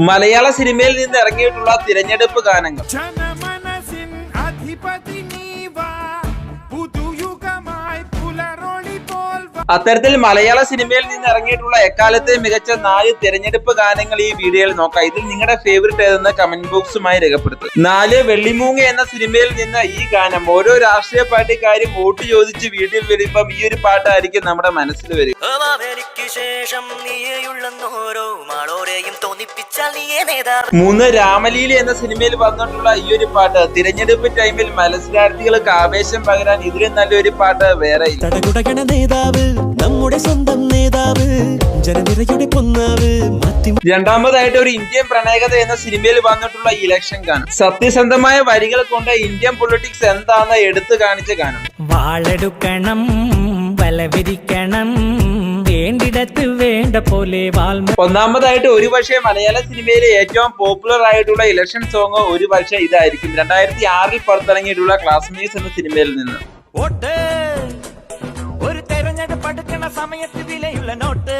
മലയാള സിനിമയിൽ നിന്ന് ഇറങ്ങിയിട്ടുള്ള തിരഞ്ഞെടുപ്പ് ഗാനങ്ങൾ. അത്തരത്തിൽ മലയാള സിനിമയിൽ നിന്ന് ഇറങ്ങിയിട്ടുള്ള എക്കാലത്തെ മികച്ച നാല് തിരഞ്ഞെടുപ്പ് ഗാനങ്ങൾ ഈ വീഡിയോയിൽ നോക്കാം. ഇതിൽ നിങ്ങളുടെ ഫേവറേറ്റ് ഏതെന്ന് കമന്റ് ബോക്സുമായി രേഖപ്പെടുത്തും. നാല് വെള്ളിമൂങ്ങ എന്ന സിനിമയിൽ നിന്ന് ഈ ഗാനം ഓരോ രാഷ്ട്രീയ പാർട്ടിക്കാരും വോട്ട് ചോദിച്ച് വീട്ടിൽ വരുമ്പം ഈ ഒരു പാട്ടായിരിക്കും നമ്മുടെ മനസ്സിൽ വരിക. മൂന്ന് രാമലീല എന്ന സിനിമയിൽ വന്നിട്ടുള്ള ഈ ഒരു പാട്ട് തിരഞ്ഞെടുപ്പ് ടൈമിൽ മത്സരാർത്ഥികൾക്ക് ആവേശം പകരാൻ ഇതിലും നല്ലൊരു പാട്ട് വേറെ ഇല്ല. നേതാവ് നമ്മുടെ സ്വന്തം നേതാവ് ജനനിരയുടെ പൊന്നാവ് രണ്ടാമതായിട്ട് ഒരു ഇന്ത്യൻ പ്രണയകഥ എന്ന സിനിമയിൽ വന്നിട്ടുള്ള ഇലക്ഷൻ ഗാനം സത്യസന്ധമായ വരികൾ കൊണ്ട് ഇന്ത്യൻ പൊളിറ്റിക്സ് എന്താണെന്ന് എടുത്തു കാണിച്ച ഗാനം. വാളെടുക്കണം വലവിരിക്കണം വേണ്ടിടത്ത് വേണ്ട പോലെ ഒന്നാമതായിട്ട് ഒരു പക്ഷേ മലയാള സിനിമയിലെ ഏറ്റവും പോപ്പുലർ ആയിട്ടുള്ള ഇലക്ഷൻ സോങ് ഒരു പക്ഷേ ഇതായിരിക്കും. രണ്ടായിരത്തി ആറിൽ പുറത്തിറങ്ങിയിട്ടുള്ള ക്ലാസ്മേറ്റ്സ് എന്ന സിനിമയിൽ നിന്ന്. വോട്ട് ഒരു തെരഞ്ഞെടുപ്പ്